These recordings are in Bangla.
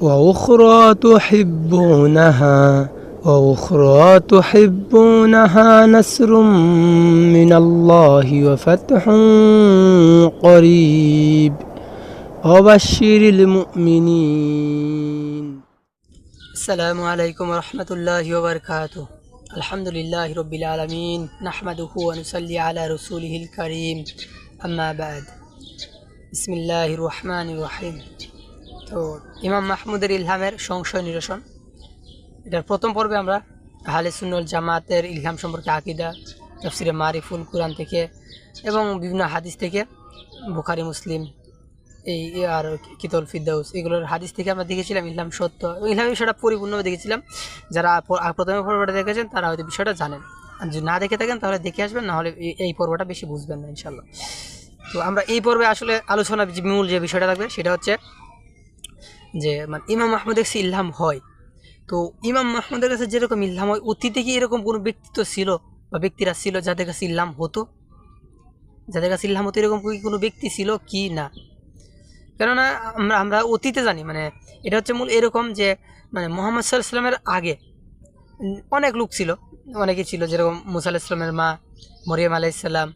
وأخرى تحبونها وأخرى تحبونها نصر من الله وفتح قريب. وبشر المؤمنين. السلام عليكم ورحمة الله وبركاته. الحمد لله رب العالمين نحمده ونصلي على رسوله الكريم. أما بعد بسم الله الرحمن الرحيم. তো ইমাম মাহমুদের ইলহামের সংশয় নিরসন। এটার প্রথম পর্বে আমরা আহলে সুন্নল জামাতের ইলহাম সম্পর্কে আকিদা, তফসিরে মারিফুল, কোরআন থেকে এবং বিভিন্ন হাদিস থেকে, বুখারি, মুসলিম, এই আর কিতল ফিদ্দাউস এগুলোর হাদিস থেকে আমরা দেখেছিলাম ইলহাম সত্য। ইলহাম বিষয়টা পরিপূর্ণভাবে দেখেছিলাম। যারা প্রথমে পর্বটা দেখেছেন, তারা হয়তো বিষয়টা জানেন। আর যদি না দেখে থাকেন, তাহলে দেখে আসবেন, না হলে এই- পর্বটা বেশি বুঝবেন না ইনশাল্লাহ তো আমরা এই পর্বে আসলে আলোচনা মূল যে বিষয়টা থাকবে, সেটা হচ্ছে যে মানে ইমাম মাহমুদের কাছে ইলহাম হয়। তো ইমাম মাহমুদের কাছে যেরকম ইলহাম হয়, অতীতে কি এরকম কোনো ব্যক্তিত্ব ছিল বা ব্যক্তিরা ছিল যাদের কাছে ইলহাম হতো? যাদের কাছে ইলহাম হতো এরকম কি কোনো ব্যক্তি ছিল কি না? কেননা আমরা আমরা অতীতে জানি মানে এটা হচ্ছে মূল এরকম যে মানে মোহাম্মদ সাল্লামের আগে অনেক লোক ছিল, অনেকে ছিল যেরকম মুসা আলাহ ইসলামের মা, মরিয়াম আলাইসাল্লাম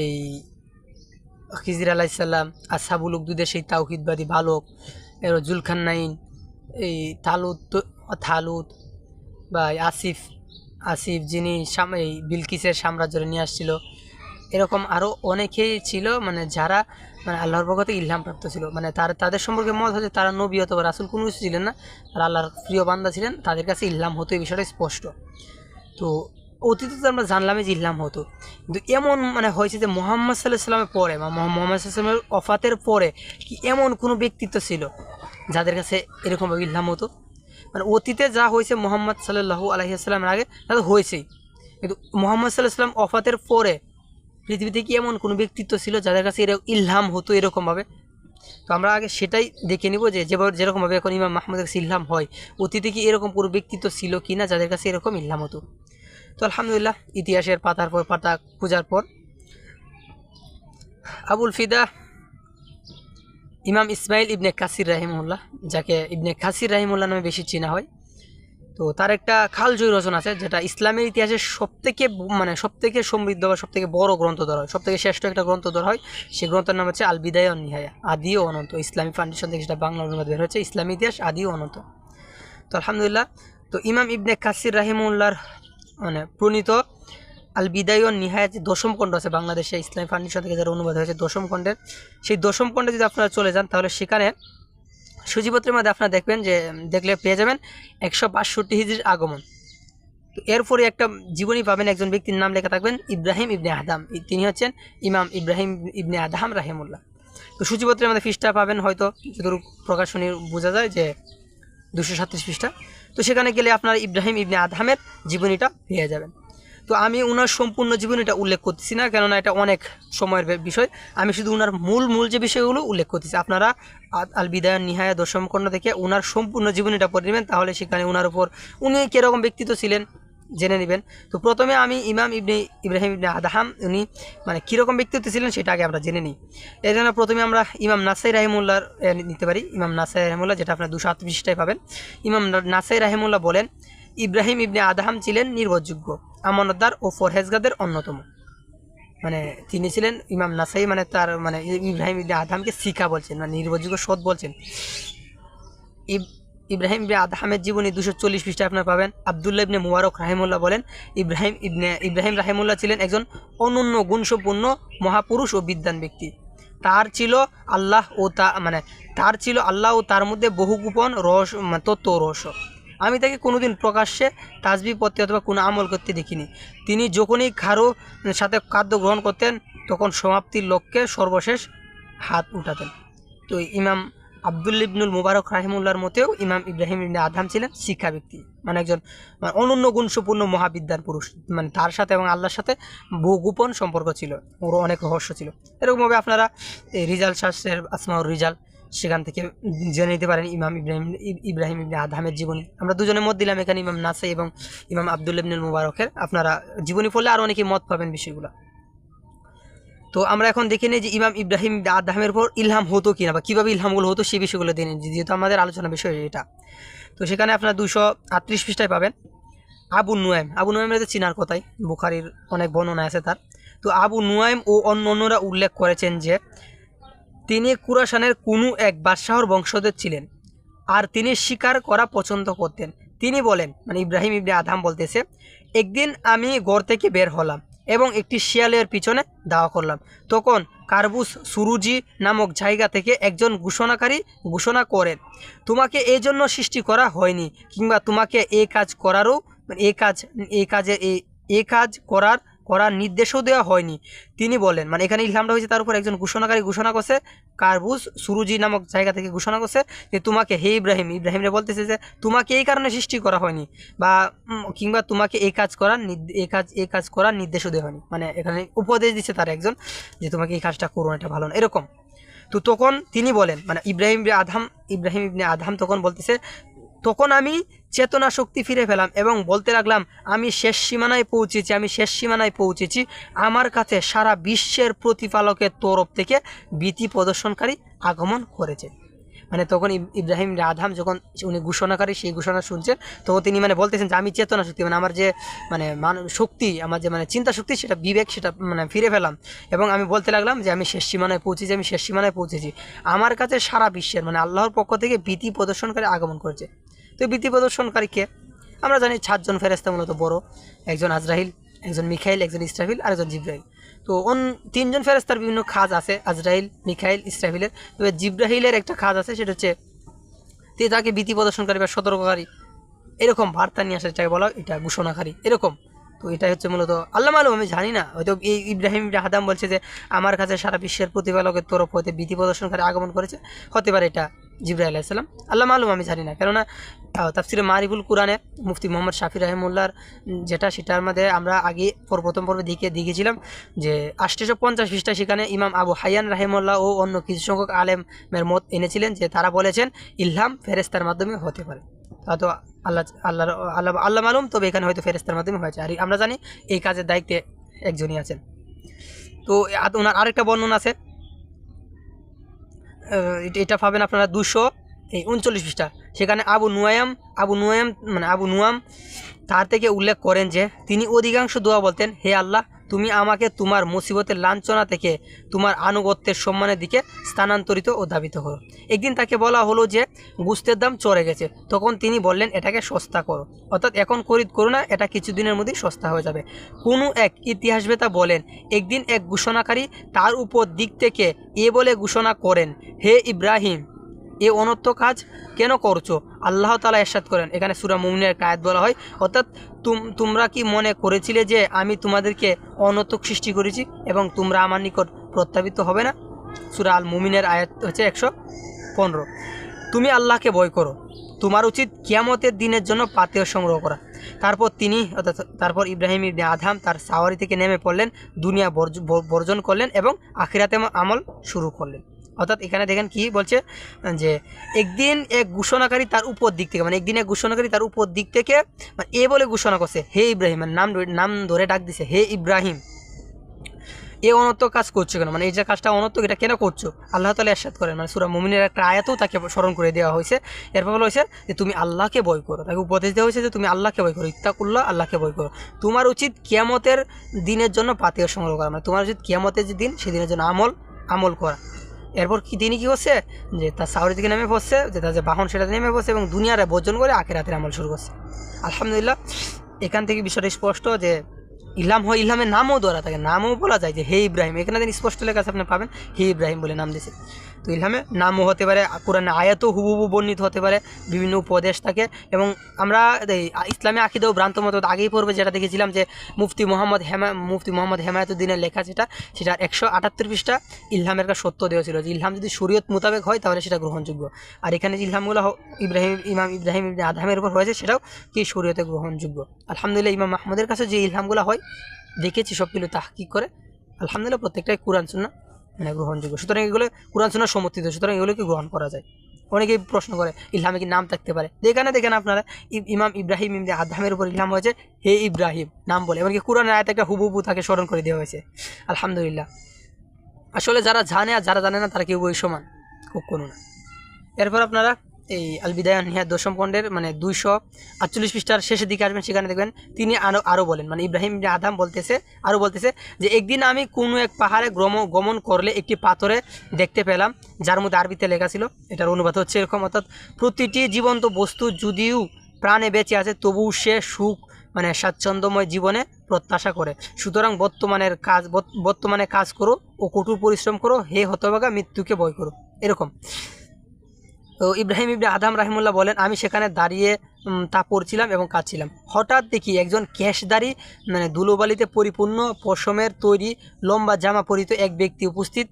এই খিজির আলাইসাল্লাম আসাবুল উকদুদের সেই তাওহিদবাদী বালক। এর জুলখান নাইন এই তালুত তো- থালুত বা আসিফ আসিফ যিনি এই বিলকিসের সাম্রাজ্যে নিয়ে আসছিল, এরকম আরও অনেকেই ছিল মানে যারা মানে আল্লাহর বগতে ইলহাম প্রাপ্ত ছিল মানে তার, তাদের সম্পর্কে মত হচ্ছে তারা নবী অথবা রাসুল কোনো কিছু ছিলেন না, তারা আল্লাহর প্রিয় বান্দা ছিলেন, তাদের কাছে ইলহাম হতো এই বিষয়টা স্পষ্ট। তো অতীতে তো আমরা জানলামই যে ইলহাম হতো। কিন্তু এমন মানে হয়েছে যে মোহাম্মদ সাল্লাহ সাল্লামের পরে বা মোহাম্মদ সাল্লামের অফাতের পরে কি এমন কোনো ব্যক্তিত্ব ছিল যাদের কাছে এরকমভাবে ইলহাম হতো? মানে অতীতে যা হয়েছে মোহাম্মদ সাল্লাহু আলহিহাস্লামের আগে, তা তো হয়েছেই। কিন্তু মোহাম্মদ সাল্লাহ সাল্লাম অফাতের পরে পৃথিবীতে কি এমন কোনো ব্যক্তিত্ব ছিল যাদের কাছে এরকম ইলহাম হতো এরকমভাবে? তো আমরা আগে সেটাই দেখে নিব যে যেভাবে যেরকমভাবে এখন ইমাম মাহমুদের কাছে ইলহাম হয়। অতীতে কি এরকম কোনো ব্যক্তিত্ব ছিল কি না যাদের কাছে এরকম ইলহাম হতো? তো আলহামদুলিল্লাহ, ইতিহাসের পাতার পর পাতা খোঁজার পর। আবুল ফিদা, ইমাম ইসমাইল ইবনে কাসির রাহিমুল্লাহ, যাকে ইবনে কাসির রাহিমুল্লাহ নামে বেশি চেনা হয়। তো তার একটা খালজয়ী রচনা আছে, যেটা ইসলামের ইতিহাসের সবথেকে মানে সবথেকে সমৃদ্ধ বা সবথেকে বড় গ্রন্থ ধরা হয়, সবথেকে শ্রেষ্ঠ একটা গ্রন্থ ধরা হয়। সেই গ্রন্থের নাম হচ্ছে আল বিদায় নিহায়া, আদি ও অনন্ত। ইসলামী ফাউন্ডেশন থেকে সেটা বাংলা অনুবাদ বের হচ্ছে ইসলামী ইতিহাস, আদি ও অনন্ত। তো আলহামদুলিল্লাহ, তো ইমাম ইবনে কাসির রাহিমুল্লাহর মানে প্রণীত আল বিদায় ও নিহায়া যে দশম খণ্ড আছে বাংলাদেশে ইসলামী ফাউন্ডেশন থেকে যারা অনুবাদ হয়েছে দশম খণ্ডের, সেই দশম খণ্ডে যদি আপনারা চলে যান, তাহলে সেখানে সূচিপত্রের মধ্যে আপনারা দেখবেন যে দেখলে পেয়ে যাবেন একশো বাষট্টি হিজড়ির আগমন। তো এরপরে একটা জীবনী পাবেন, একজন ব্যক্তির নাম লেখা থাকবেন ইব্রাহিম ইবনে আদাম তিনি হচ্ছেন ইমাম ইব্রাহিম ইবনে আদাম রাহিমুল্লাহ তো সূচিপত্রের মধ্যে পৃষ্ঠা পাবেন হয়তো, যতটুকু প্রকাশনী বোঝা যায় যে দুশো সাতত্রিশ পৃষ্ঠা। তো সেখানে গেলে আপনার ইব্রাহিম ইবনে আদহামের জীবনীটা পেয়ে যাবেন। তো আমি ওনার সম্পূর্ণ জীবনীটা উল্লেখ করতেছি না, কেননা এটা অনেক সময়ের বিষয়। আমি শুধু ওনার মূল মূল যে বিষয়গুলো উল্লেখ করতেছি। আপনারা আল বিদায় নিহায়া দশম কর্ণ থেকে ওনার সম্পূর্ণ জীবনীটা পড়ে নেবেন, তাহলে সেখানে ওনার উপর উনি কীরকম ব্যক্তিত্ব ছিলেন জেনে নেবেন। তো প্রথমে আমি ইমাম ইবনে ইব্রাহিম ইবনে আদাহাম উনি মানে কীরকম ব্যক্তিত্ব ছিলেন সেটা আগে আমরা জেনে নিই। এই জন্য প্রথমে আমরা ইমাম নাসাই রাহিমুল্লাহর এ, নিতে পারি। ইমাম নাসাই রাহিমুল্লাহ যেটা আপনার দুশো আটত্রিশটায় পাবেন। ইমাম নাসাই রাহিমুল্লাহ বলেন ইব্রাহিম ইবনে আদাহাম ছিলেন নির্ভরযোগ্য আমানতদার ও ফরহেজগাদের অন্যতম। মানে তিনি ছিলেন ইমাম নাসাই মানে তার মানে ইব্রাহিম ইবনে আদামকে শিখা বলছেন মানে নির্ভরযোগ্য সৎ বলছেন। ইব্রাহিম ইবনে আদহামের জীবনী দুশো চল্লিশ পৃষ্ঠায় আপনার পাবেন। আবদুল্লাহ ইবনে মুবারক রাহিমুল্লাহ বলেন, ইব্রাহিম ইবনে ইব্রাহিম রাহিমুল্লাহ ছিলেন একজন অনন্য গুণসম্পন্ন মহাপুরুষ ও বিদ্যান ব্যক্তি। তার ছিল আল্লাহ ও তা মানে তার ছিল আল্লাহ ও তার মধ্যে বহু গোপন রহস্য মানে তত্ত্ব রহস্য। আমি তাকে কোনোদিন প্রকাশ্যে তাজবি পড়তে অথবা কোনো আমল করতে দেখিনি। তিনি যখনই খারো সাথে খাদ্য গ্রহণ করতেন, তখন সমাপ্তির লক্ষ্যে সর্বশেষ হাত উঠাতেন। তো ইমাম আব্দুল ইবনুল মুবারক রাহিমুল্লাহর মতেও ইমাম ইব্রাহিম ইবনে আদহাম ছিলেন শিক্ষা ব্যক্তি। মানে একজন মানে অনন্য গুণসম্পূর্ণ মহাবিদ্যার পুরুষ। মানে তার সাথে এবং আল্লাহর সাথে বহু গোপন সম্পর্ক ছিল। ওর অনেক রহস্য ছিল। এরকমভাবে আপনারা এই রিজাল শাস্ত্রের আসমাউর রিজাল সেখান থেকে জেনে নিতে পারেন ইমাম ইব্রাহিম ইব্রাহিম ইবনে আদহামের জীবনী। আমরা দুজনে মত দিলাম এখানে ইমাম নাসাই এবং ইমাম আব্দুল ইবনুল মুবারকের। আপনারা জীবনী পড়লে আরও অনেকেই মত পাবেন বিষয়গুলো। তো আমরা এখন দেখে নিই যে ইমাম ইব্রাহিম আদামের উপর ইলহাম হতো কিনা বা কীভাবে ইলহামগুলো হতো সেই বিষয়গুলো দেখে নিই, যেহেতু আমাদের আলোচনা বিষয় এটা। তো সেখানে আপনার দুশো আটত্রিশ পৃষ্ঠায় পাবেন। আবু নুয়াইম, আবু নুয়াইমের চিনার কথাই, বুখারির অনেক বর্ণনা আছে তার। তো আবু নুয়াইম ও অন্য অন্যরা উল্লেখ করেছেন যে, তিনি কুরাশানের কোনো এক বাদশাহর বংশধর ছিলেন আর তিনি শিকার করা পছন্দ করতেন। তিনি বলেন মানে ইব্রাহিম ইবনে আধাম বলতেছে, একদিন আমি ঘর থেকে বের হলাম। এবং একটি শিয়ালের পিছনে দাওয়া করলাম। তখন কার্বুস সুরুজি নামক জায়গা থেকে একজন ঘোষণাকারী ঘোষণা করেন তোমাকে এই জন্য সৃষ্টি করা হয়নি, কিংবা তোমাকে এ কাজ করারও, এ কাজ, এ কাজে এ কাজ করার করার নির্দেশও দেওয়া হয়নি। তিনি বলেন মানে এখানে ইলহামটা হয়েছে তার উপর একজন ঘোষণাকারী ঘোষণা করছে কার্বুস সুরুজি নামক জায়গা থেকে ঘোষণা করছে যে তোমাকে হে ইব্রাহিম ইব্রাহিমরে বলতেছে যে তোমাকে এই কারণে সৃষ্টি করা হয়নি বা কিংবা তোমাকে এই কাজ করার এই কাজ এই কাজ করার নির্দেশও দেওয়া হয়নি। মানে এখানে উপদেশ দিচ্ছে তার একজন যে তোমাকে এই কাজটা করো না, এটা ভালো না এরকম। তো তখন তিনি বলেন মানে ইব্রাহিম আধাম ইব্রাহিম ইবনে আধাম তখন বলতেছে তখন আমি চেতনা শক্তি ফিরে পেলাম এবং বলতে লাগলাম, আমি শেষ সীমানায় পৌঁছেছি, আমি শেষ সীমানায় পৌঁছেছি। আমার কাছে সারা বিশ্বের প্রতিপালকের তরফ থেকে ভীতি প্রদর্শনকারী আগমন করেছে। মানে তখন ইব্রাহিম আধাম যখন উনি ঘোষণাকারী, সেই ঘোষণা শুনছেন তখন তিনি মানে বলতেছেন যে, আমি চেতনা শক্তি মানে আমার যে মানে শক্তি, আমার যে মানে চিন্তা শক্তি, সেটা বিবেক, সেটা মানে ফিরে পেলাম। এবং আমি বলতে লাগলাম যে, আমি শেষ সীমানায় পৌঁছেছি, আমি শেষ সীমানায় পৌঁছেছি। আমার কাছে সারা বিশ্বের মানে আল্লাহর পক্ষ থেকে ভীতি প্রদর্শনকারী আগমন করেছে। তো ভীতি প্রদর্শনকারী কে? আমরা জানি সাতজন ফেরেস্তা মূলত বড়, একজন আজরাহিল একজন মিখাইল, একজন ইসরাফিল, আর একজন জিব্রাহিল তো অন তিনজন ফেরেস্তার বিভিন্ন খাজ আছে আজরাহিল মিখাইল, ইসরাফিলের। তবে জিব্রাহিলের একটা খাজ আছে, সেটা হচ্ছে তিনি তাকে ভীতি প্রদর্শনকারী বা সতর্ককারী, এরকম বার্তা নিয়ে আসে, যেটাকে বলা এটা ঘোষণাকারী, এরকম। তো এটাই হচ্ছে মূলত। আল্লাহ মালুম, আমি জানি না। হয়তো এই ইব্রাহিম হাদাম বলছে যে, আমার কাছে সারা বিশ্বের প্রতিপালকের তরফ হতে ভীতি প্রদর্শনকারী আগমন করেছে। হতে পারে এটা জিব্রাহ আলাইসাল্লাম আল্লাহ মালুম, আমি জানি না। কেননা তাফসিরে মারিবুল কোরআনে মুফতি মোহাম্মদ শাফি রাহিমুল্লার যেটা, সেটার মধ্যে আমরা আগে পর- প্রথম পর্বে দিকে দেখেছিলাম যে আষ্টশো পঞ্চাশ পৃষ্ঠা সেখানে ইমাম আবু হায়ান রাহিমুল্লাহ ও অন্য কিছু সংখ্যক আলেমের মত এনেছিলেন যে, তারা বলেছেন, ইলহাম ফেরেস্তার মাধ্যমে হতে পারে। তো আল্লাহ আল্লাহ আল্লাহ আল্লাহ মালুম, তবে এখানে হয়তো ফেরেস্তার মাধ্যমে হয়েছে। আর আমরা জানি এই কাজের দায়িত্বে একজনই আছেন। তো ওনার আরেকটা বর্ণনা আছে। এটা- পাবেন আপনারা দুশো, এই উনচল্লিশ পৃষ্ঠা। সেখানে আবু নুয়ায়াম আবু নুয়ায়াম মানে আবু নুয়াম, তার থেকে উল্লেখ করেন যে তিনি অধিকাংশ দোয়া বলতেন, হে আল্লাহ তুমি আমাকে তোমার মুসিবতের লাঞ্ছনা থেকে তোমার আনুগত্যের সম্মানের দিকে স্থানান্তরিত ও ধাবিত করো। একদিন তাকে বলা হলো যে, গুস্তের দাম চড়ে গেছে। তখন তিনি বললেন, এটাকে সস্তা করো। অর্থাৎ এখন খরিদ করো না, এটা কিছুদিনের মধ্যেই সস্তা হয়ে যাবে। কোনো এক ইতিহাসবেতা বলেন, একদিন এক ঘোষণাকারী তার উপর দিক থেকে এ বলে ঘোষণা করেন, হে ইব্রাহিম এ অনর্থ কাজ কেন করছ? আল্লাহ তালা এরশাদ করেন। এখানে সুরা মুমিনের কায়াত বলা হয়। অর্থাৎ তুম- তোমরা কি মনে করেছিলে যে আমি তোমাদেরকে অনর্থক সৃষ্টি করেছি এবং তোমরা আমার নিকট প্রত্যাপিত হবে না? সুরা আল মুমিনের আয়াত হচ্ছে একশো পনেরো। তুমি আল্লাহকে ভয় করো। তোমার উচিত কিয়ামতের দিনের জন্য পাতেও সংগ্রহ করা। তারপর তিনি, অর্থাৎ তারপর ইব্রাহিম ইবনে আধাম তার সাওয়ারি থেকে নেমে পড়লেন, দুনিয়া বর্জ- বর্জন করলেন এবং আখিরাতে আমল শুরু করলেন। অর্থাৎ এখানে দেখেন কি বলছে, যে একদিন এক ঘোষণাকারী তার উপর দিক থেকে মানে একদিন এক ঘোষণাকারী তার উপর দিক থেকে মানে এ বলে ঘোষণা করছে, হে ইব্রাহিম মানে নাম নাম ধরে ডাক দিছে, হে ইব্রাহিম। এ অনত্ব কাজ করছ কেন? মানে এই যে কাজটা অনর্থক, এটা কেন করছ? আল্লাহ তালা এরশাদ করেন মানে সুরা মুমিনের একটা আয়াতও তাকে স্মরণ করে দেওয়া হয়েছে। এরপর বলা হয়েছে যে তুমি আল্লাহকে বই করো। তাকে উপদেশ দেওয়া হয়েছে যে তুমি আল্লাহকে বই করো, ইত্তাকুল্লাহ আল্লাহকে বই করো। তোমার উচিত কিয়ামতের দিনের জন্য পাতীয় সংগ্রহ করা মানে তোমার উচিত কিয়ামতের যে দিন, সেদিনের জন্য আমল আমল করা। এরপর কি তিনি কি করছে? যে তার সাউরি থেকে নেমে পড়ছে, যে তার যে বাহন সেটাতে নেমে পড়ছে এবং দুনিয়ারা বর্জন করে আখের হাতের আমল শুরু করছে। আলহামদুলিল্লাহ, এখান থেকে বিষয়টা স্পষ্ট যে ইলহাম হয় ইলহামের নামও ধরা থাকে। নামও বলা যায় যে, হে ইব্রাহিম, এখানে দিন স্পষ্ট লেখা আছে, আপনি পাবেন, হে ইব্রাহিম বলে নাম দিয়েছে। তো ইলহামে নামও হতে পারে, কোরআনে আয়াতও হুবহু বর্ণিত হতে পারে, বিভিন্ন উপদেশ থাকে। এবং আমরা ইসলামী আকিদেও ভ্রান্ত মত আগেই পড়বে, যেটা দেখেছিলাম যে, মুফতি মোহাম্মদ হেমা, মুফতি মোহাম্মদ হেমায়তুদ্দিনের লেখা যেটা, সেটা একশো আটাত্তর পৃষ্ঠা ইলহামের একটা সত্য দেওয়া ছিল যে, ইলহাম যদি শরীয়ত মোতাবেক হয়, তাহলে সেটা গ্রহণযোগ্য। আর এখানে যে ইলহামগুলো ইব্রাহিম, ইমাম ইব্রাহিম আদহামের উপর হয়েছে, সেটাও কি শরীয়তে গ্রহণযোগ্য? আলহামদুলিল্লাহ, ইমাম মাহমুদের কাছে যে ইলহামগুলো হয় দেখেছি সবগুলো তাহকিক করে। আলহামদুলিল্লাহ, প্রত্যেকটাই কোরআন সুন্না মানে গ্রহণযোগ্য। সুতরাং এগুলো কোরআন সুন্না সমর্থিত, সুতরাং এগুলোকে গ্রহণ করা যায়। অনেকেই প্রশ্ন করে, ইলহামে কি নাম থাকতে পারে? যেখানে দেখেন আপনারা ইমাম ইব্রাহিম ইমনি আদহামের উপর ইলহাম হয়েছে, হে ইব্রাহিম, নাম বলে। এমনকি কোরআন আয়াত একটা হুবহু তাকে স্মরণ করে দেওয়া হয়েছে। আলহামদুলিল্লাহ। আসলে যারা জানে আর যারা জানে না, তারা কেউ ওই সমান, কখনো না। এরপর আপনারা এই আল বিদায় নিহা দশম খণ্ডের মানে দুইশো আটচল্লিশ পৃষ্ঠার শেষের দিকে আসবেন, সেখানে দেখবেন তিনি আরও আরও বলেন। মানে ইব্রাহিম আদাম বলতেছে আরও বলতেছে যে, একদিন আমি কোনো এক পাহাড়ে গ্রম, গমন করলে একটি পাথরে দেখতে পেলাম, যার মধ্যে আরবিতে লেখা ছিল, এটার অনুবাদ হচ্ছে এরকম, অর্থাৎ প্রতিটি জীবন্ত বস্তু যদিও প্রাণে বেঁচে আছে, তবুও সে সুখ মানে স্বাচ্ছন্দ্যময় জীবনে প্রত্যাশা করে। সুতরাং বর্তমানের কাজ, বর্ত- বর্তমানে কাজ করো ও কঠোর পরিশ্রম করো, হে হতভাগা মৃত্যুকে ভয় করো। এরকম। ইব্রাহিম ইবনে আদাম রাহিমুল্লাহ বলেন, আমি সেখানে দাঁড়িয়ে তা পড়ছিলাম এবং কাঁদছিলাম। হঠাৎ দেখি একজন ক্যাশদারি মানে ধুলোবালিতে পরিপূর্ণ পশমের তৈরি লম্বা জামা পরিত এক ব্যক্তি উপস্থিত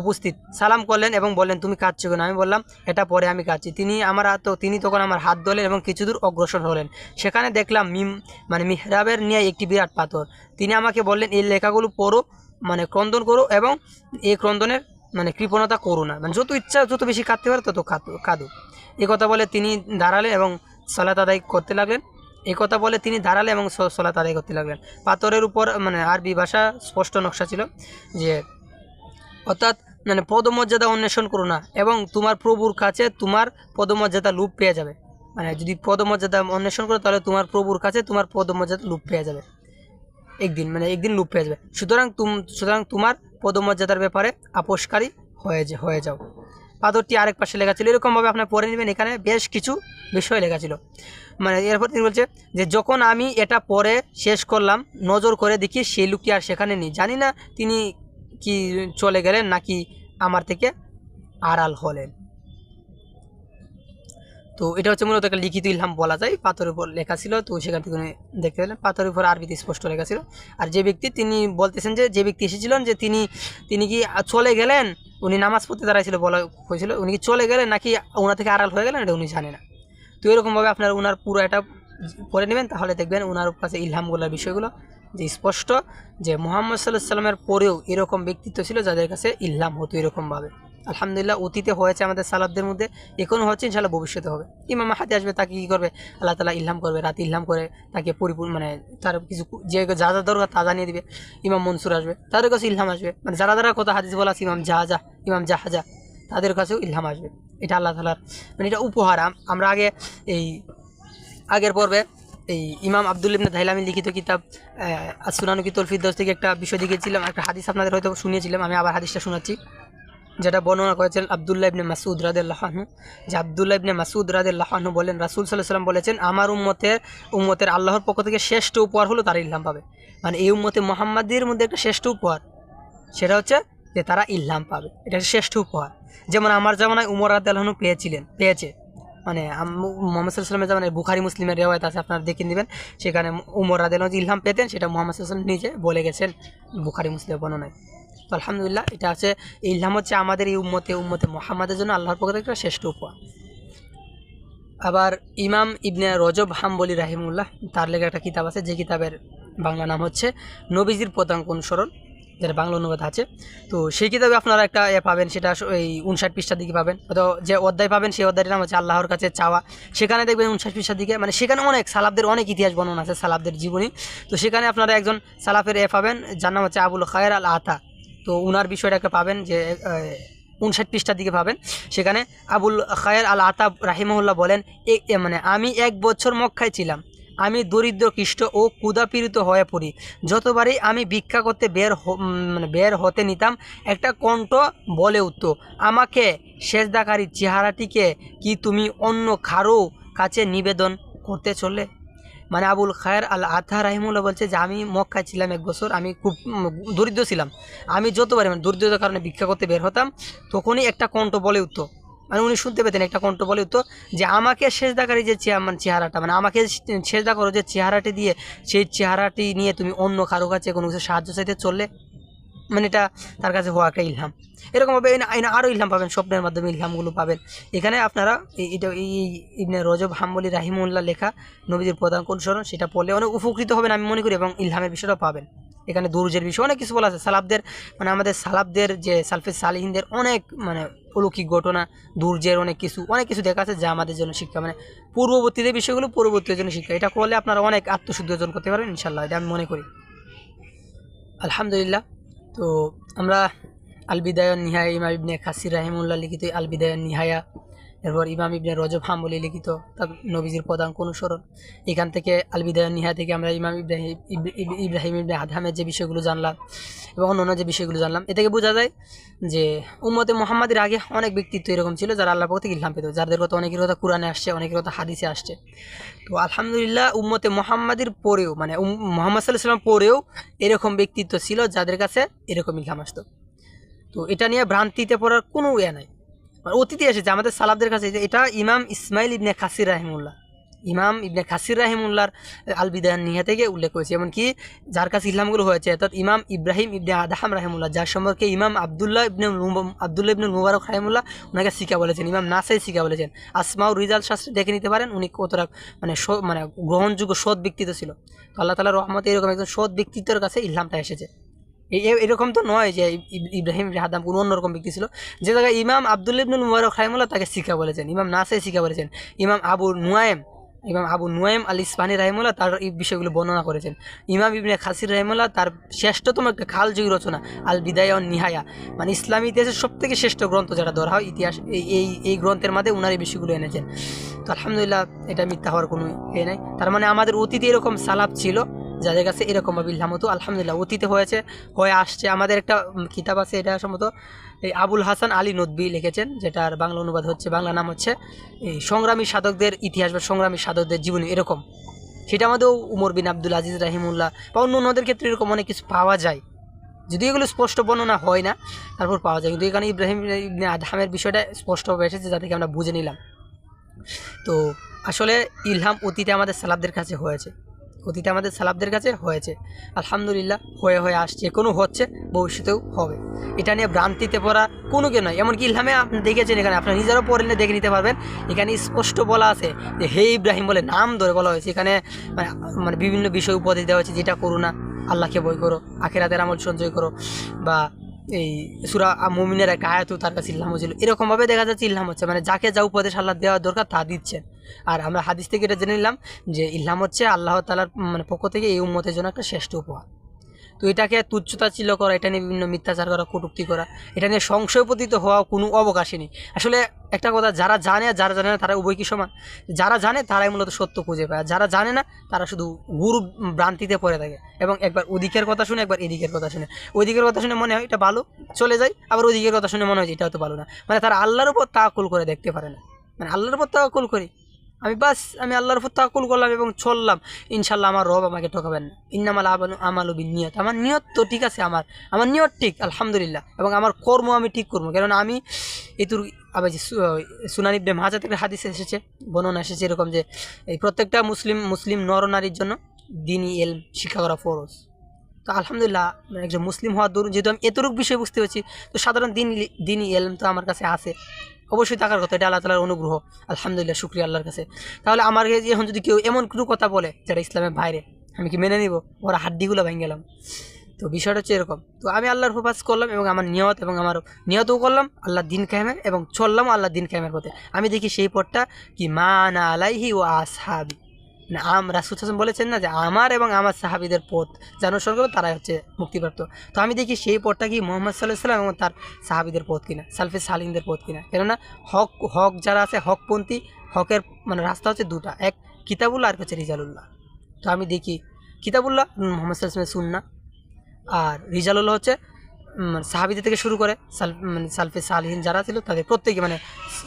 উপস্থিত। সালাম করলেন এবং বললেন, তুমি কাঁদছো কেন? আমি বললাম, এটা পরে আমি কাঁদছি। তিনি আমার হাত তিনি তখন আমার হাত ধরলেন এবং কিছু দূর অগ্রসর হলেন। সেখানে দেখলাম মিম মানে মিহরাবের নিয়ে একটি বিরাট পাথর। তিনি আমাকে বললেন, এই লেখাগুলো পড়ো মানে ক্রন্দন করো এবং এই ক্রন্দনের মানে কৃপণতা করো না। মানে যত ইচ্ছা, যত বেশি কাঁদতে পারে, তত কাঁদো এ কথা বলে তিনি দাঁড়ালেন এবং সলাত আদায় করতে লাগলেন। এই কথা বলে তিনি দাঁড়ালেন এবং সলাত আদায় করতে লাগলেন। পাথরের উপর মানে আরবি ভাষা স্পষ্ট নকশা ছিল যে, অর্থাৎ মানে পদমর্যাদা অন্বেষণ করো না এবং তোমার প্রভুর কাছে তোমার পদমর্যাদা লুপ পেয়ে যাবে। মানে যদি পদমর্যাদা অন্বেষণ করো, তাহলে তোমার প্রভুর কাছে তোমার পদমর্যাদা লুপ পেয়ে যাবে। একদিন মানে একদিন লুপ পেয়ে যাবে। সুতরাং সুতরাং তোমার পদমর্যাদার ব্যাপারে আপোষকারী হয়ে হয়ে যাও। পাথরটি আরেক পাশে লেখা ছিল, এরকমভাবে আপনার পড়ে নেবেন। এখানে বেশ কিছু বিষয় লেখা ছিল। মানে এরপর তিনি বলছে যে, যখন আমি এটা পরে শেষ করলাম, নজর করে দেখি সেই লোকটি আর সেখানে নেই। জানি না তিনি কি চলে গেলেন নাকি আমার থেকে আড়াল হলেন। তো এটা হচ্ছে মূলত একটা লিখিত ইলহাম বলা যায় পাথরের উপর লেখা ছিল, তো সেখান থেকে দেখতে পেলেন পাথরের উপর আরবিতে স্পষ্ট লেখা ছিল। আর যে ব্যক্তি, তিনি বলতেছেন যে যে ব্যক্তি এসেছিলেন যে তিনি তিনি কি চলে গেলেন? উনি নামাজ পড়তে দাঁড়াইছিল বলা হয়েছিল, উনি কি চলে গেলেন নাকি ওনার থেকে আড়াল হয়ে গেলেন? এটা উনি জানে না। তো এরকমভাবে আপনার ওনার পুরো এটা পড়ে নেবেন, তাহলে দেখবেন ওনার কাছে ইলহামগুলোর বিষয়গুলো যে স্পষ্ট যে মোহাম্মদ সাল্লাহ সাল্লামের পরেও এরকম ব্যক্তিত্ব ছিল যাদের কাছে ইলহাম হতো এরকমভাবে। আলহামদুলিল্লাহ অতীতে হয়েছে আমাদের সালাবদের মধ্যে এখনও হচ্ছে ইনশাল্লাহ ভবিষ্যতে হবে। ইমাম হাতে আসবে, তাকে কী করবে? আল্লাহ তালা ইলহাম করবে, রাতে ইলহাম করে তাকে পরিপূর্ণ মানে তার কিছু যে যা যা দরকার তা জানিয়ে দিবে। ইমাম মনসুর আসবে তাদের কাছে ইলহাম আসবে। মানে যারা যারা কথা হাদিস বলা আছে, ইমাম জাহাজা ইমাম জাহাজা, তাদের কাছেও ইলহাম আসবে। এটা আল্লাহ তালার মানে এটা উপহার। আম- আমরা আগে এই আগের পর্বে এই ইমাম আব্দুল ইবনে দাইলামি লিখিত কিতাব আসুনানুকি তলফিদ্দোস থেকে একটা বিষয় দেখিয়েছিলাম, একটা হাদিস আপনাদের হয়তো শুনিয়েছিলাম, আমি আবার হাদিসটা শোনাচ্ছি। যেটা বর্ণনা করেছেন আবদুল্লাহ ইবনে মাসুদ রাদেল্লাহানু যে আবদুল্লাহ ইবনে মাসুদ রাদেল্লাহানু বলেন, রাসুল সাল্লাহ সাল্লাম বলেছেন, আমার উম্মতের উম্মতের আল্লাহর পক্ষ থেকে শ্রেষ্ঠ উপহার হলো তারা ইল্লাম পাবে। মানে এই উম্মতে মোহাম্মদের মধ্যে একটা শ্রেষ্ঠ উপহার, সেটা হচ্ছে যে তারা ইল্লাম পাবে। এটা শ্রেষ্ঠ উপহার। যেমন আমার জামানায় উমর রাদেল্লাহানু পেয়েছিলেন, পেয়েছে। মানে মোহাম্মদ সাল্লামের জামানায় বুখারি মুসলিমের রেওয়ায়ত আছে, আপনারা দেখে নেবেন। সেখানে উমর রাদেল্লাহ ইলহাম পেতেন, সেটা মোহাম্মদ সাল্লাম নিজে বলে গেছেন বুখারি মুসলিমের বর্ণনায়। তো আলহামদুলিল্লাহ, এটা আছে ইলহাম হচ্ছে আমাদের এই উম্মতে উম্মতে মোহাম্মদের জন্য আল্লাহর পক্ষ থেকে একটা শ্রেষ্ঠ উপহার। আবার ইমাম ইবনে রজব হাম্বলি রাহিমুল্লাহ, তার লেখা একটা কিতাব আছে, যে কিতাবের বাংলা নাম হচ্ছে নবীজির পদাঙ্ক অনুসরণ। যেটা বাংলা অনুবাদ আছে। তো সেই কিতাবে আপনারা একটা এ পাবেন, সেটা এই উনষাট পৃষ্ঠার দিকে পাবেন। তো যে অধ্যায় পাবেন, সেই অধ্যায়টির নাম হচ্ছে আল্লাহর কাছে চাওয়া। সেখানে দেখবেন উনষাট পৃষ্ঠার দিকে মানে সেখানে অনেক সালাবদের অনেক ইতিহাস বর্ণনা আছে সালাবদের জীবনী। তো সেখানে আপনারা একজন সালাফের এ পাবেন, যার নাম হচ্ছে আবুল খায়ের আল আতা। তো উনার বিষয়টাকে পাবেন যে উনষাট পৃষ্ঠার দিকে পাবেন। সেখানে আবুল খায়ের আল আতাব রাহিমহুল্লাহ বলেন এ মানে আমি এক বছর মক্কায় ছিলাম। আমি দরিদ্র কৃষ্ট ও ক্ষুদাপীড়িত হয়ে পড়ি। যতবারই আমি ভিক্ষা করতে বের মানে বের হতে নিতাম, একটা কণ্ঠ বলে উঠত, আমাকে সেজদাকারী চেহারাটিকে কি তুমি অন্য কারও কাছে নিবেদন করতে চলে মানে আবুল খায়ের আল আথা রাহিমুল্লাহ বলছে যে, আমি মক্কায় ছিলাম এক বছর, আমি খুব দরিদ্র ছিলাম। আমি যতবারই মানে দরিদ্রতার কারণে ভিক্ষা করতে বের হতাম, তখনই একটা কণ্ঠ বলে উঠতো মানে উনি শুনতে পেতেন একটা কণ্ঠ বলে উঠতো যে আমাকে সেজদাকারী যে চেয়া- মানে চেহারাটা মানে আমাকে সেজদা করো যে চেহারাটি দিয়ে, সেই চেহারাটি নিয়ে তুমি অন্য কারও কাছে কোনো কিছু সাহায্য চাইতে চললে? মানে এটা তার কাছে হওয়া একটা ইলহাম। এরকমভাবে এনে আরও ইলহাম পাবেন, স্বপ্নের মাধ্যমে ইলহামগুলো পাবেন। এখানে আপনারা এটা, এই রজব হাম্বলি রাহিমুল্লাহ লেখা নবীদের প্রধান অনুসরণ, সেটা পড়লে অনেক উপকৃত হবেন আমি মনে করি, এবং ইলহামের বিষয়টাও পাবেন। এখানে দুরুজের বিষয়, অনেক কিছু বলা আছে। সালাবদের মানে আমাদের সালাবদের যে সালফে সালিহিনদের অনেক মানে অলৌকিক ঘটনা, দুর্যের অনেক কিছু অনেক কিছু দেখা আছে যা আমাদের জন্য শিক্ষা। মানে পূর্ববর্তীদের বিষয়গুলো পূর্ববর্তীর জন্য শিক্ষা। এটা করলে আপনারা অনেক আত্মশুদ্ধি অর্জন করতে পারবেন ইনশাল্লাহ এটা আমি মনে করি। আলহামদুলিল্লাহ, তো আমরা আলবিদায়ন নিহায় ইবনে খাসির রাহিমুল্লাহ লিখিত আলবিদায়ন নিহায়া এরপর ইমাম ইবনে রজব হাম্বলি লিখিত তার নবীজির প্রধান অনুসরণ এখান থেকে আল বিদায় নিহা থেকে আমরা ইমাম ইব্রাহিম ইব- ইব- ইব্রাহিম ইবনে আদহামের যে বিষয়গুলো জানলাম এবং অন্যান্য যে বিষয়গুলো জানলাম, এ থেকে বোঝা যায় যে উম্মতে মোহাম্মদের আগে অনেক ব্যক্তিত্ব এরকম ছিল যারা আল্লাহ পক্ষ থেকে ইলহাম পেত, যাদের কথা অনেকের কথা কোরআনে আসছে, অনেকের কথা হাদিসে আসছে। তো আলহামদুলিল্লাহ উম্মতে মোহাম্মদের পরেও মানে মোহাম্মদ সাল্লাহ সাল্লাম পরেও এরকম ব্যক্তিত্ব ছিল যাদের কাছে এরকম ইলহাম আসতো। তো এটা নিয়ে ভ্রান্তিতে পড়ার কোনো ইয়ে নাই। অতীতে এসেছে আমাদের সালাবদের কাছে এটা ইমাম ইসমাইল ইবনে খাসির রাহিমুল্লাহ। ইমাম ইবনে খাসির রাহিমুল্লাহর আল বিদায়ান নিহা থেকে উল্লেখ করেছে। এমনকি যার কাছে ইসলামগুলো হয়েছে, অর্থাৎ ইমাম ইব্রাহিম ইবনে আদাহাম রাহিমুল্লাহ, যার সম্পর্কে ইমাম আবদুল্লাহ ইবনে আবদুল্লাহ ইবনে মুবারক রাহিমুল্লাহ ওনাকে শিকা বলেছেন, ইমাম নাসাই শিকা বলেছেন। আসমাউ রিজাল শাস্ত্রে দেখে নিতে পারেন, উনি কতটা মানে মানে গ্রহণযোগ্য সৎ ব্যক্তিত্ব ছিল। আল্লাহ তালার রহমতে এরকম একজন সৎ ব্যক্তিত্বের কাছে ইসলামটা এসেছে। এই এরকম তো নয় যে ইব্রাহিম হাদাম কোনো অন্যরকম ব্যক্তি ছিল। যে জায়গায় ইমাম আবদুল্লাহ ইবনুল মুবারক রাহিমুল্লাহ তাকে শিখা বলেছেন, ইমাম নাসাই শিখা বলেছেন, ইমাম আবু নুয়াইম ইমাম আবু নুয়াইম আল ইসফানি রাহিমুল্লাহ তার এই বিষয়গুলো বর্ণনা করেছেন। ইমাম ইবনে খাসির রাহিমুল্লাহ তার শ্রেষ্ঠতম একটা খালযোগী রচনা আল বিদায় নিহায়া। মানে ইসলামী ইতিহাসের সব থেকে শ্রেষ্ঠ গ্রন্থ যেটা ধরা হয়, ইতিহাস, এই এই গ্রন্থের মধ্যে উনার এই বিষয়গুলো এনেছেন। তো আলহামদুলিল্লাহ এটা মিথ্যা হওয়ার কোনো এ নাই। তার মানে আমাদের অতীতে এরকম সালাপ ছিল যাদের কাছে এরকমভাবে ইলহাম হতো, আলহামদুলিল্লাহ অতীতে হয়েছে, হয়ে আসছে। আমাদের একটা কিতাব আছে, এটা সম্ভবত এই আবুল হাসান আলী নদবি লিখেছেন, যেটার বাংলা অনুবাদ হচ্ছে, বাংলা নাম হচ্ছে, এই সংগ্রামী সাধকদের ইতিহাস বা সংগ্রামী সাধকদের জীবনী, এরকম। সেটা আমাদেরও উমর বিন আব্দুল আজিজ রাহিমুল্লাহ বা অন্য অন্যদের ক্ষেত্রে এরকম অনেক কিছু পাওয়া যায়। যদি এগুলো স্পষ্ট বর্ণনা হয় না, তারপর পাওয়া যায়। কিন্তু এখানে ইব্রাহিম ইবনে আদহামের বিষয়টা স্পষ্টভাবে এসেছে যা থেকে আমরা বুঝে নিলাম। তো আসলে ইলহাম অতীতে আমাদের সালাবদের কাছে হয়েছে। অতীতে আমাদের সালাবদের কাছে হয়েছে। আলহামদুলিল্লাহ, হয়ে হয়ে আসছে এখনও হচ্ছে, ভবিষ্যতেও হবে। এটা নিয়ে ভ্রান্তিতে পড়া কোনো কেউ নয়। এমনকি ইলহামে আপনি দেখেছেন এখানে, আপনার নিজেরও পড়লে দেখে নিতে পারবেন। এখানে স্পষ্ট বলা আছে যে হে ইব্রাহিম বলে নাম ধরে বলা হয়েছে। এখানে মানে মানে বিভিন্ন বিষয় উপদেশ দেওয়া হয়েছে, যেটা করো না, আল্লাহকে বই করো, আখেরাতের আমল সঞ্চয় করো। বা এই সুরা মুমিনের একটা আয়াতও তার কাছে ইল্লাম ছিল এরকমভাবে দেখা যাচ্ছে ইল্লাম হচ্ছে। মানে যাকে যা উপদেশ আল্লাহ দেওয়া দরকার তা দিচ্ছেন। আর আমরা হাদিস থেকে এটা জেনে নিলাম যে ইল্লাম হচ্ছে আল্লাহ তালার মানে পক্ষ থেকে এই উম্মতের জন্য একটা শ্রেষ্ঠ উপহার। তো এটাকে তুচ্ছতা ছিল করা, এটা নিয়ে বিভিন্ন মিথ্যাচার করা, কটুক্তি করা, এটা নিয়ে সংশয়পতিত হওয়া কোনো অবকাশই নেই। আসলে একটা কথা, যারা জানে আর যারা জানে না, তারা উভয় কি সমান? যারা জানে, তারাই মূলত সত্য খুঁজে পায়। যারা জানে না, তারা শুধু গুরু ভ্রান্তিতে পড়ে থাকে এবং একবার ওদিকের কথা শুনে, একবার এদিকের কথা শুনে। ওইদিকের কথা শুনে মনে হয় এটা ভালো, চলে যায়, আবার ওইদিকের কথা শুনে মনে হয় যে এটা হয়তো ভালো না। মানে তারা আল্লাহর উপর তাকুল করে দেখতে পারে না। মানে আল্লাহর উপর তাকুল করি। আমি বাস, আমি আল্লাহর উপর তাকুল করলাম এবং চললাম। ইনশাল্লাহ আমার রব আমাকে ঠকাবেন না। ইন্নামাল আবানু আমালু বিন নিয়ত আমার নিয়ত তো ঠিক আছে আমার। আমার নিয়ত ঠিক, আলহামদুলিল্লাহ। এবং আমার কর্ম আমি ঠিক করব। কারণ আমি এতুর, আবার যে সুনান ইবনে মাহাজা থেকে হাদিস এসেছে, বর্ণনা এসেছে এরকম যে, এই প্রত্যেকটা মুসলিম মুসলিম নর নারীর জন্য দিনই এল শিক্ষা করা ফরজ। তো আলহামদুলিল্লাহ মানে একজন মুসলিম হওয়ার দরুন, যেহেতু আমি এতটুকু বিষয় বুঝতে পারছি, তো সাধারণ দিন দিনই এলম তো আমার কাছে আছে। অবশ্যই থাকার কথা, এটা আল্লাহ তালার অনুগ্রহ। আলহামদুলিল্লাহ, শুক্রিয়া আল্লাহর কাছে। তাহলে আমার এখন যদি কেউ এমন কোনো কথা বলে যেটা ইসলামের বাইরে, আমি কি মেনে নিব? ওরা হাড্ডিগুলো ভেঙে গেলাম। তো বিষয়টা হচ্ছে এরকম। তো আমি আল্লাহর ফোকাস করলাম এবং আমার নিয়ত এবং আমার নিয়তও করলাম আল্লাহ দিন কায়েমের এবং চললাম আল্লাহ দিন কায়েমের পথে। আমি দেখি সেই পথটা কি মা না আলাইহি ও আসহাবি। না আম রাসুল হাসান বলেছেন না যে আমার এবং আমার সাহাবিদের পথ যেন অনুসরণ করবে তারাই হচ্ছে মুক্তিপ্রাপ্ত। তো আমি দেখি সেই পথটা কি মোহাম্মদ সাল্লাহ সাল্লাম এবং তার সাহাবিদের পথ কিনা, সালফে সালিমদের পথ কিনা? কেননা হক হক যারা আছে, হকপন্থী, হকের মানে রাস্তা হচ্ছে দুটা। এক কিতাবুল্লাহ, আর হচ্ছে রিজালুল্লাহ। তো আমি দেখি কিতাবুল্লাহ মোহাম্মদ সাল্লামের সুন্না আর রিজালুল্লাহ হচ্ছে সাহাবিদের থেকে শুরু করে সাল মানে সালফে সালহীন যারা ছিল তাদের প্রত্যেকে মানে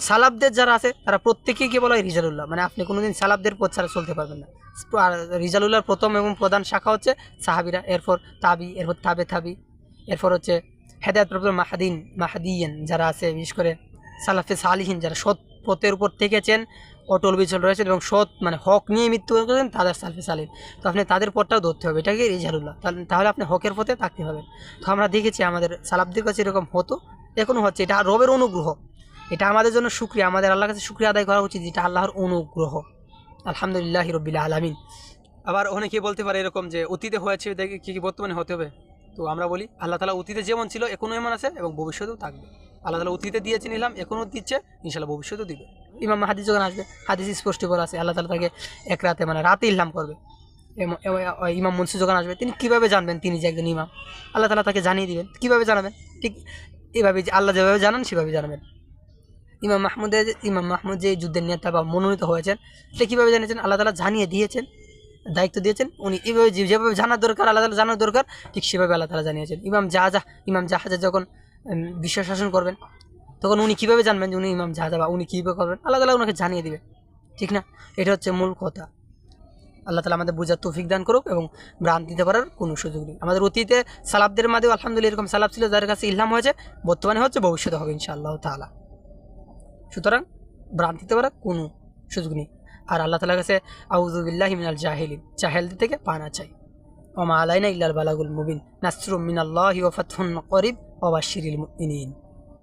সালাবদের যারা আছে তারা প্রত্যেকেই কি বলা হয় রিজালুল্লাহ। মানে আপনি কোনোদিন সালাবদের পথ ছাড়া চলতে পারবেন না। আর রিজালুল্লাহর প্রথম এবং প্রধান শাখা হচ্ছে সাহাবিরা, এরপর তাবি, এরপর তাবে তাবি, এরপর হচ্ছে হেদায়তপ্রাপ্ত মাহাদিন, মাহাদিয়েন যারা আছে, বিশেষ করে সালাফে সালিহীন যারা সৎ পথের উপর থেকেছেন অটল বিচল রয়েছেন এবং সৎ মানে হক নিয়ে মৃত্যুবরণ করেছেন তাদের সালফে সালিম তো আপনি তাদের পথটাও ধরতে হবে। এটাকে রিজালুল্লাহ তাহলে- আপনি হকের পথে থাকতে হবে। তো আমরা দেখেছি আমাদের সালাবদের কাছে এরকম হতো। এখনও হচ্ছে এটা রবের অনুগ্রহ। এটা আমাদের জন্য শুক্রিয়া। আমাদের আল্লাহর কাছে শুক্রিয়া আদায় করা উচিত যেটা আল্লাহর অনুগ্রহ। আলহামদুলিল্লাহ রবিল্লা আলমিন। আবার অনেকে বলতে পারে এরকম যে অতীতে হয়েছে দেখে কী, কি বর্তমানে হতে হবে? তো আমরা বলি, আল্লাহ তালা অতীতে যেমন ছিল এখনও এমন আছে এবং ভবিষ্যতেও থাকবে। আল্লাহ তালা অতীতে দিয়েছে নিলাম এখনও দিচ্ছে, ইনশাল্লাহ ভবিষ্যতেও দিবে। ইমাম হাদিস যখন আসবে, হাদিস স্পষ্ট করে আছে, আল্লাহ তালা তাকে এক রাতে মানে রাতে ইল্লাম করবে। ইমাম মুন্সি যখন আসবে, তিনি কীভাবে জানবেন তিনি যে একজন ইমাম? আল্লাহ তালা তাকে জানিয়ে দিবেন, কীভাবে জানাবেন? ঠিক এভাবে যে আল্লাহ যেভাবে জানান, সেভাবে জানাবেন। ইমাম মাহমুদের ইমাম মাহমুদ যে যুদ্ধের নেতা বা মনোনীত হয়েছেন, সে কীভাবে জানিয়েছেন? আল্লাহ তালা জানিয়ে দিয়েছেন দায়িত্ব দিয়েছেন। উনি এভাবে যেভাবে জানার দরকার, আল্লাহ তালা জানার দরকার, ঠিক সেভাবে আল্লাহ তালা জানিয়েছেন। ইমাম জাহাজা ইমাম জাহাজা যখন বিশ্ব শাসন করবেন, তখন উনি কীভাবে জানবেন যে উনি ইমাম জাহাজা বা উনি কীভাবে করবেন? আল্লাহ তালা ওনাকে জানিয়ে দিবে ঠিক না? এটা হচ্ছে মূল কথা। আল্লাহ তালা আমাদের বোঝার তৌফিক দান করুক এবং ভ্রান্তি দিতে পারার কোনো সুযোগ নেই। আমাদের অতীতে সালাবদের মাঝেও আলহামদুলিল্লাহ এরকম সালাব ছিল, যাদের কাছে ইলহাম হয়েছে, বর্তমানে হচ্ছে, ভবিষ্যতে হবে ইনশাআল্লাহ তাআলা। সুতরাং ভ্রান্তি দিতে পারার কোনো সুযোগ নেই। আর আল্লাহ তালার কাছে আউজুবিল্লাহ মিনাল জাহিলিন জাহেলদের থেকে পানা চাই। ওমা আলাইনা ইল্লাল বালাগুল মুবিন, নাসরুম মিনাল্লাহি ওয়া ফাতহুন করিব ওবাশিরিল মুমিনিন।